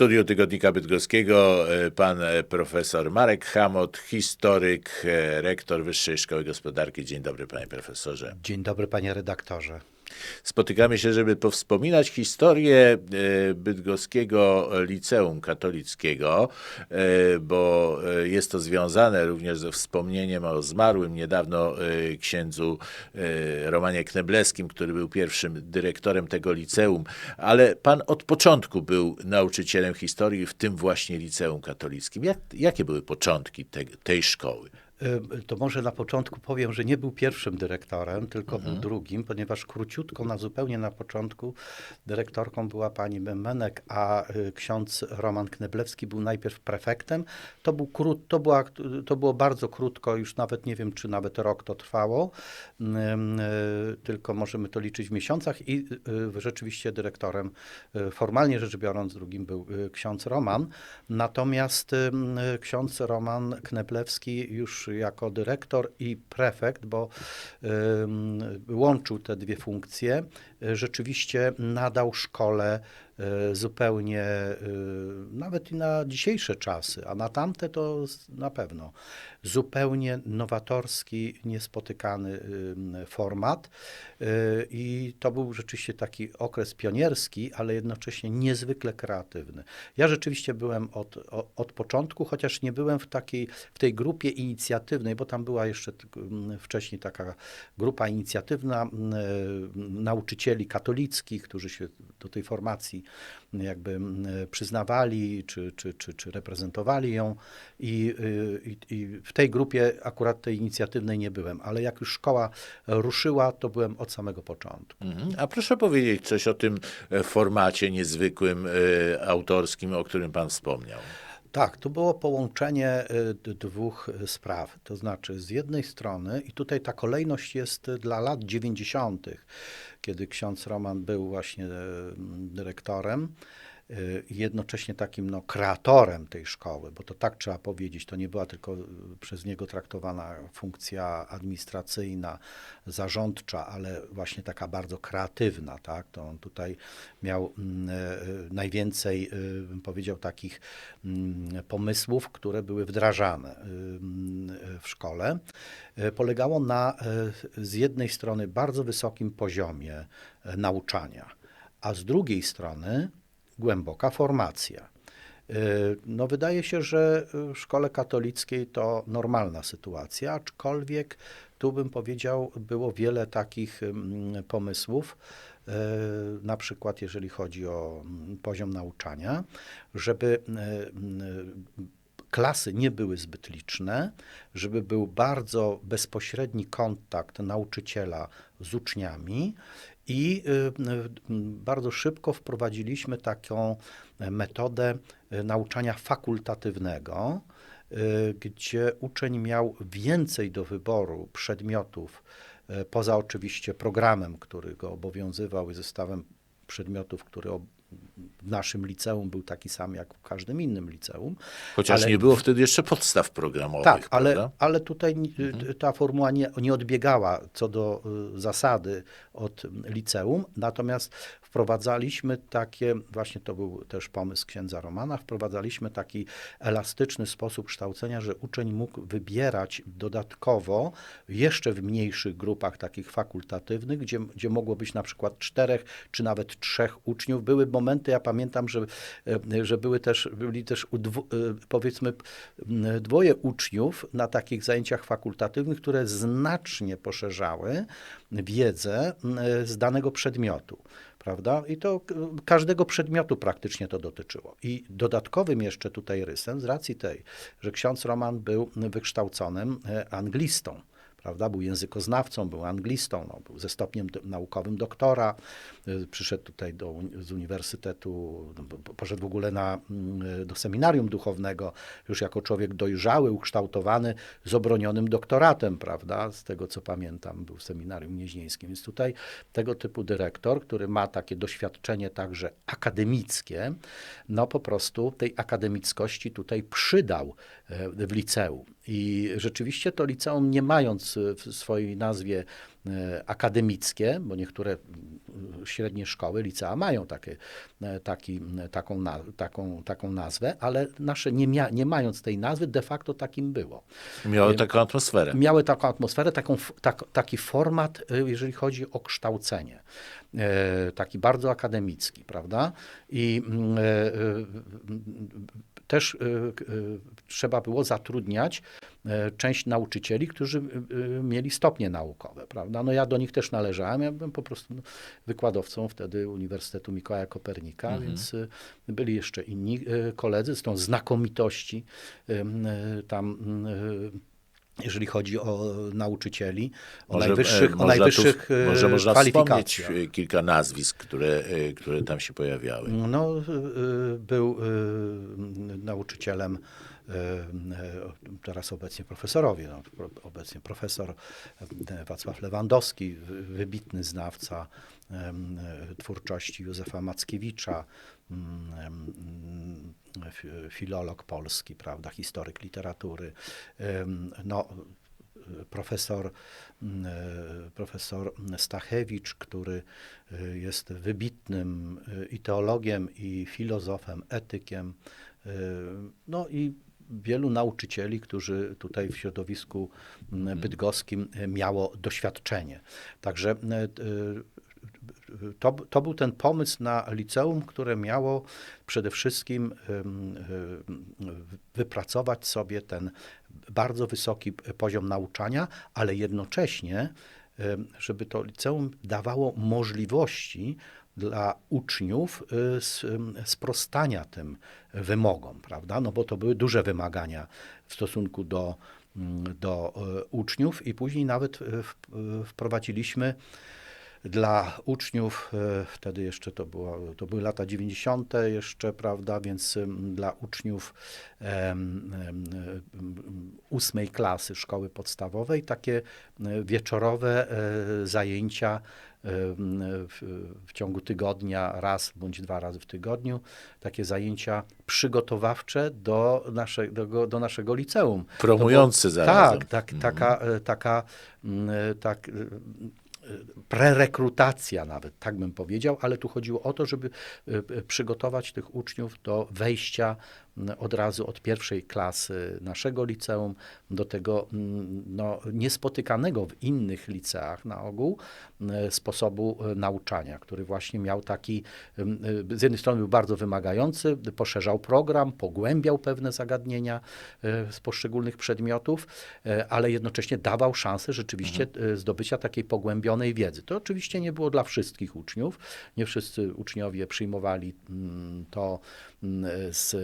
studiu Tygodnika Bydgoskiego e, pan e, profesor Marek Hamot, historyk, e, rektor Wyższej Szkoły Gospodarki. Dzień dobry panie profesorze. Dzień dobry, panie redaktorze. Spotykamy się, żeby powspominać historię e, Bydgoskiego Liceum Katolickiego, e, bo e, jest to związane również ze wspomnieniem o zmarłym niedawno księdzu Romanie Knebleskim, który był pierwszym dyrektorem tego liceum, ale pan od początku był nauczycielem historii w tym właśnie Liceum Katolickim. Jak, jakie były początki te, tej szkoły? To może na początku powiem, że nie był pierwszym dyrektorem, tylko był drugim, ponieważ króciutko, na zupełnie na początku dyrektorką była pani Menek, a y, ksiądz Roman Kneblewski był najpierw prefektem. To, był krót, to, była, to było bardzo krótko, już nawet nie wiem, czy nawet rok to trwało, y, tylko możemy to liczyć w miesiącach i y, rzeczywiście dyrektorem, formalnie rzecz biorąc, drugim był ksiądz Roman. Natomiast ksiądz Roman Kneblewski już jako dyrektor i prefekt, bo łączył te dwie funkcje, y, rzeczywiście nadał szkole zupełnie, y, nawet i na dzisiejsze czasy, a na tamte to na pewno, zupełnie nowatorski, niespotykany ym, format. I to był rzeczywiście taki okres pionierski, ale jednocześnie niezwykle kreatywny. Ja rzeczywiście byłem od, od początku, chociaż nie byłem w takiej, w tej grupie inicjatywnej, bo tam była jeszcze wcześniej taka grupa inicjatywna e, nauczycieli katolickich, którzy się do tej formacji jakby przyznawali, czy, czy, czy, czy reprezentowali ją I, y, i, i w tej grupie akurat tej inicjatywnej nie byłem, ale jak już szkoła ruszyła, to byłem od samego początku. Mhm. A proszę powiedzieć coś o tym e, formacie niezwykłym, e, autorskim, o którym pan wspomniał. Tak, tu było połączenie y, dwóch y, spraw. To znaczy, z jednej strony, i tutaj ta kolejność jest y, dla lat 90., kiedy ksiądz Roman był właśnie dyrektorem, i jednocześnie takim no, kreatorem tej szkoły, bo to tak trzeba powiedzieć, to nie była tylko y, przez niego traktowana funkcja administracyjna, zarządcza, ale właśnie taka bardzo kreatywna, tak? To on tutaj miał mm, e, najwięcej, y, bym powiedział, takich mm, pomysłów, które były wdrażane y, w szkole. Polegało na z jednej strony bardzo wysokim poziomie nauczania, a z drugiej strony głęboka formacja. Y, No, wydaje się, że w szkole katolickiej to normalna sytuacja, aczkolwiek tu bym powiedział, było wiele takich mm, pomysłów, y, na przykład jeżeli chodzi o mm, poziom nauczania, żeby y, y, klasy nie były zbyt liczne, żeby był bardzo bezpośredni kontakt nauczyciela z uczniami i y, bardzo szybko wprowadziliśmy taką metodę y, nauczania fakultatywnego, y, gdzie uczeń miał więcej do wyboru przedmiotów, poza oczywiście programem, który go obowiązywał i zestawem przedmiotów, który w naszym liceum był taki sam jak w każdym innym liceum. Chociaż Ale- nie było wtedy jeszcze podstaw programowych, Tak, ale, prawda? ale tutaj y, ta formuła nie, nie odbiegała co do y, zasady od liceum, natomiast wprowadzaliśmy takie, właśnie to był też pomysł księdza Romana, wprowadzaliśmy taki elastyczny sposób kształcenia, że uczeń mógł wybierać dodatkowo jeszcze w mniejszych grupach takich fakultatywnych, gdzie, gdzie mogło być na przykład czterech czy nawet trzech uczniów. Były momenty, ja pamiętam, że, że były też, byli też udwu, powiedzmy dwoje uczniów na takich zajęciach fakultatywnych, które znacznie poszerzały wiedzę z danego przedmiotu. Prawda? I to każdego przedmiotu praktycznie to dotyczyło. I dodatkowym jeszcze tutaj rysem, z racji tej, że ksiądz Roman był wykształconym e, anglistą, prawda? Był językoznawcą, był anglistą, no, był ze stopniem naukowym doktora. Y, Przyszedł tutaj do, z uniwersytetu, no, po- po- poszedł w ogóle na, mm, do seminarium duchownego, już jako człowiek dojrzały, ukształtowany, z obronionym doktoratem, prawda? Z tego co pamiętam, był w seminarium nieźnieńskim. Więc tutaj tego typu dyrektor, który ma takie doświadczenie także akademickie, no po prostu tej akademickości tutaj przydał e, w liceum. I rzeczywiście to liceum, nie mając w swojej nazwie e, akademickie, bo niektóre mm, średnie szkoły, licea mają takie, e, taki, taką, na, taką, taką nazwę, ale nasze nie, mia, nie mając tej nazwy, de facto takim było. Miało taką atmosferę. Miały taką atmosferę, taką, tak, taki format, jeżeli chodzi o kształcenie. E, Taki bardzo akademicki, prawda? I mm, e, e, też k- e, trzeba było zatrudniać e, część nauczycieli, którzy e, mieli stopnie naukowe, prawda? No ja do nich też należałem, ja byłem po prostu no, wykładowcą wtedy Uniwersytetu Mikołaja Kopernika, więc e, byli jeszcze inni koledzy, z tą znakomitości tam jeżeli chodzi o nauczycieli, o Może, e, najwyższych, o można tu- najwyższych e, może można wspomnieć e, kilka nazwisk, które, e, które tam się pojawiały. No, był nauczycielem, teraz obecnie profesorowie, no, obecnie profesor y, Wacław Lewandowski, wy- wybitny znawca twórczości Józefa Mackiewicza, mm, fi- filolog polski, prawda, historyk literatury. No, profesor, mm, e, profesor Stachewicz, który e, jest wybitnym e, i teologiem, i filozofem, etykiem, e, no i wielu nauczycieli, którzy tutaj w środowisku mm, bydgoskim e, miało doświadczenie. Także e, e, to, to był ten pomysł na liceum, które miało przede wszystkim wypracować sobie ten bardzo wysoki poziom nauczania, ale jednocześnie, żeby to liceum dawało możliwości dla uczniów y, sprostania tym wymogom, prawda? No bo to były duże wymagania w stosunku do, mm, do e, uczniów i później nawet e, wprowadziliśmy dla uczniów, wtedy jeszcze to, było, to były lata 90. jeszcze, prawda, więc dla uczniów ósmej klasy szkoły podstawowej takie wieczorowe e, zajęcia w, w ciągu tygodnia, raz bądź dwa razy w tygodniu, takie zajęcia przygotowawcze do, nasze, do, do naszego liceum. Promujący było- zarazem. Tak, tak taka, e, taka, mm, tak, e, prerekrutacja nawet, tak bym powiedział, ale tu chodziło o to, żeby e, e, przygotować tych uczniów do wejścia od razu od pierwszej klasy naszego liceum do tego mm, no, niespotykanego w innych liceach na ogół m, sposobu e, nauczania, który właśnie miał taki, em, e, z jednej strony był bardzo wymagający, poszerzał program, pogłębiał pewne zagadnienia e, z poszczególnych przedmiotów, e, ale jednocześnie dawał szansę rzeczywiście e, zdobycia takiej pogłębionej wiedzy. To oczywiście nie było dla wszystkich uczniów. Nie wszyscy uczniowie przyjmowali mm, to mm, z,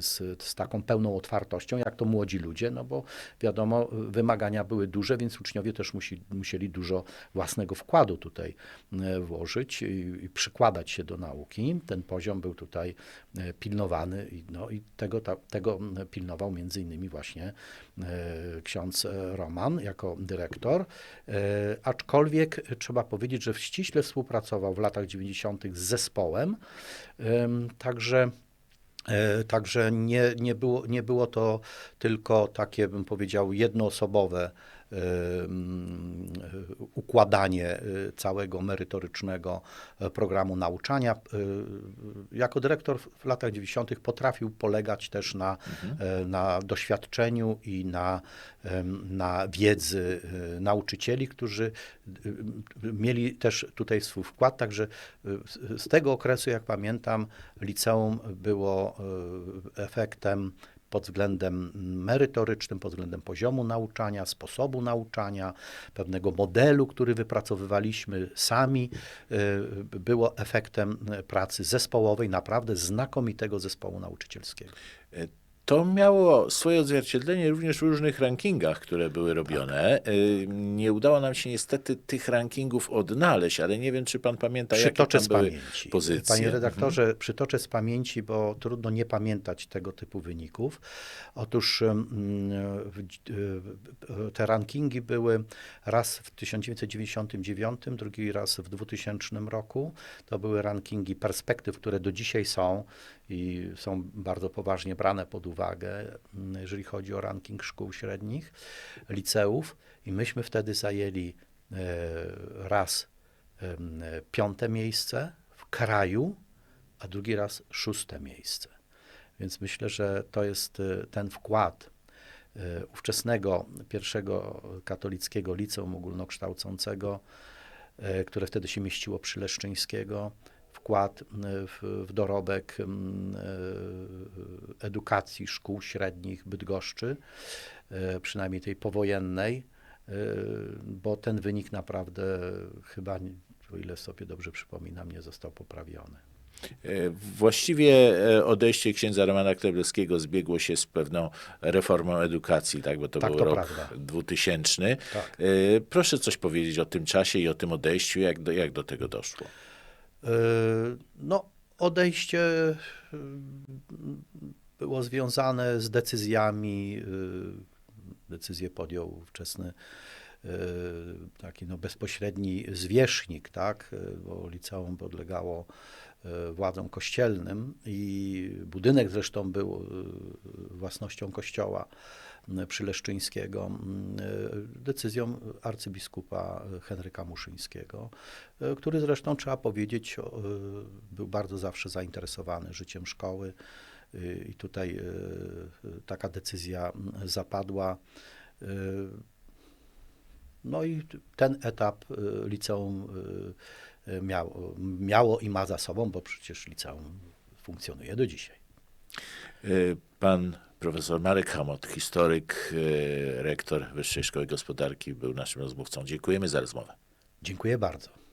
z, z taką pełną otwartością, jak to młodzi ludzie, no bo wiadomo, wymagania były duże, więc uczniowie też musi, musieli dużo własnego wkładu tutaj e, włożyć i, i przykładać się do nauki. Ten poziom był tutaj e, pilnowany i, no, i tego, ta, tego pilnował między innymi właśnie e, ksiądz Roman jako dyrektor, aczkolwiek trzeba powiedzieć, że ściśle współpracował w latach 90. z zespołem, Em, także Także nie, nie, było, nie było to tylko takie, bym powiedział, jednoosobowe e, e, układanie e, całego merytorycznego e, programu nauczania. E, Jako dyrektor w latach 90. potrafił polegać też na, e, na doświadczeniu i na, na wiedzy nauczycieli, którzy mieli też tutaj swój wkład. Także z- tego okresu, jak pamiętam, liceum było efektem pod względem merytorycznym, pod względem poziomu nauczania, sposobu nauczania, pewnego modelu, który wypracowywaliśmy sami, e, było efektem e, pracy zespołowej, naprawdę znakomitego zespołu nauczycielskiego. To miało swoje odzwierciedlenie również w różnych rankingach, które były robione. Y, Nie udało nam się niestety tych rankingów odnaleźć, ale nie wiem, czy pan pamięta, jakie Przytoczę tam z były pamięci. pozycje. Panie redaktorze, przytoczę z pamięci, bo trudno nie pamiętać tego typu wyników. Otóż y, te rankingi były raz w 1999, drugi raz w 2000 roku. To były rankingi perspektyw, które do dzisiaj są i są bardzo poważnie brane pod uwagę, mm, jeżeli chodzi o ranking szkół średnich, liceów. I myśmy wtedy zajęli raz em, piąte miejsce w kraju, a drugi raz szóste miejsce. Więc myślę, że to jest e, ten wkład e, ówczesnego pierwszego katolickiego liceum ogólnokształcącego, e, które wtedy się mieściło przy Leszczyńskiego, wkład w, w dorobek m, e, edukacji szkół średnich Bydgoszczy, e, przynajmniej tej powojennej, e, bo ten wynik naprawdę chyba, o ile sobie dobrze przypominam, nie został poprawiony. E, Właściwie odejście księdza Romana Kleblewskiego zbiegło się z pewną reformą edukacji, tak? bo to Tak, był to rok prawda. 2000. Tak. Proszę coś powiedzieć o tym czasie i o tym odejściu, jak do, jak do tego doszło. No, odejście było związane z decyzjami. e, Decyzję podjął ówczesny e, taki no, bezpośredni zwierzchnik, tak? e, bo liceum podlegało władzom kościelnym i budynek zresztą był własnością kościoła przyleszczyńskiego decyzją arcybiskupa Henryka Muszyńskiego, który zresztą trzeba powiedzieć był bardzo zawsze zainteresowany życiem szkoły i tutaj e, taka decyzja zapadła. E, No i ten etap e, liceum miało, miało i ma za sobą, bo przecież liceum funkcjonuje do dzisiaj. Pan profesor Marek Hamot, historyk, rektor Wyższej Szkoły Gospodarki, był naszym rozmówcą. Dziękujemy za rozmowę. Dziękuję bardzo.